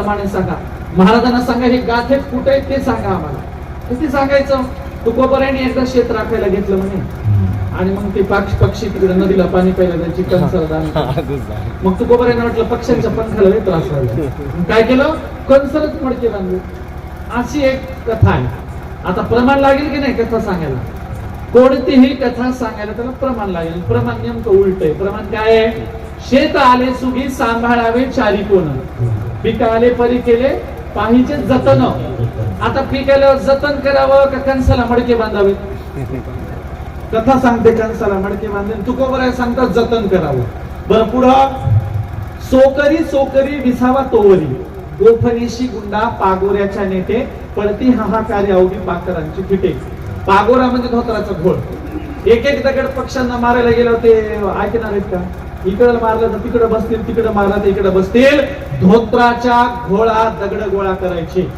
प्रमाणे सांगा. महाराजांना सांगा हे गाठेत कुठे ते सांगा आम्हाला. किती सांगायचं तुकोबरायने एकदा शेत राखायला घेतलं म्हणे. आणि मग ते पक्ष पक्षी तिकडे नदीला पाणी प्यायला त्यांची कणसर दान मग तुकोबरायने म्हटलं पक्ष्यांच्या पंखाला त्रास व्हायला काय केलं? कणसरच मडके बांधले. अशी एक कथा आहे. आता प्रमाण लागेल की नाही कथा सांगायला? कोणतीही कथा सांगायला त्याला प्रमाण लागेल. प्रमाण नेमकं उलट आहे. प्रमाण काय आहे? शेत आले सुगी सांभाळावे चारी कोण. पीक आले परी केले पाहिजे जतन. आता पीक आल्यावर जतन करावं का कणसाला मडके बांधावे? कथा सांगते कणसाला मडके बांधले. तुकोबर आहे सांगतात जतन करावं. बरं पुढं. सोकरी सोकरी विसावा तोवरी. गोफनीशी गुंडा पागोऱ्याच्या नेते पडती हाहाकारी अवघी पाकरांची फिटे. पागोरा म्हणजे धोत्राचा घोळ. एक एक दगड पक्ष्यांना मारायला गेलं ते ऐकणार आहेत का? इकडं मारलं तर तिकडं बसतील तिकडं मारलं तर इकडं बसतील. धोत्राच्या घोळात दगड गोळा करायचे.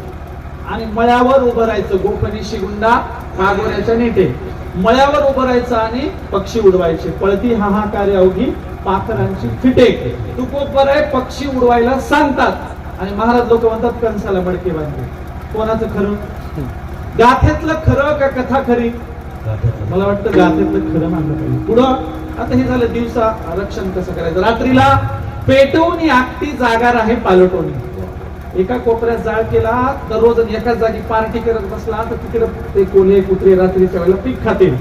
आणि मळ्यावर उभं राहायचं. गोपनीशी गुंडा पागोऱ्याच्या नेते मळ्यावर उभं राहायचं आणि पक्षी उडवायचे. पळती हाहाकारी अवघी पाखरांची फिटे. तुकोपर आहे पक्षी उडवायला सांगतात. आणि महाराज लोक म्हणतात कंसाला मडके बांधले. कोणाचं खरं? गाथ्यातलं खरं का कथा खरी? मला वाटतं गाथ्यातलं खरं मानलं पाहिजे. पुढं आता हे झालं दिवसा रक्षण कसं करायचं? रात्रीला पेटवून आगती जागा राहे पालटवणी. एका कोपऱ्यात जाळ केला दररोज एकाच जागी पार्टी करत बसला तर तिकडे ते कोल्हे कुत्रे रात्रीच्या वेळेला पीक खातील.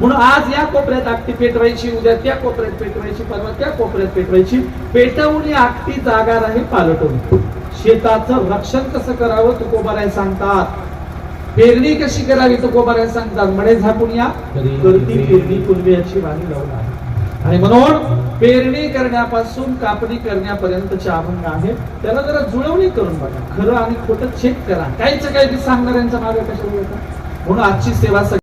म्हणून आज या कोपऱ्यात आगती पेटवायची उद्या त्या कोपऱ्यात पेटवायची परवा त्या कोपऱ्यात पेटवायची. पेटवून आगती जागा राहे पालटवणी. शेताचं रक्षण कसं करावं तुकोबाराय सांगतात. पेरणी कशी करावी तुकोबाराय सांगतात मळे झाकून या करती पेरणी कुलब्याची वाणी लावून आहे. आणि म्हणून पेरणी करण्यापासून कापणी करण्यापर्यंतचे अभंग आहे. त्याला जरा जुळवणी करून बघा. खरं आणि खोटं चेक करा. काहीच काही सांगणाऱ्यांच्या मागे येतात म्हणून आजची सेवा सगळी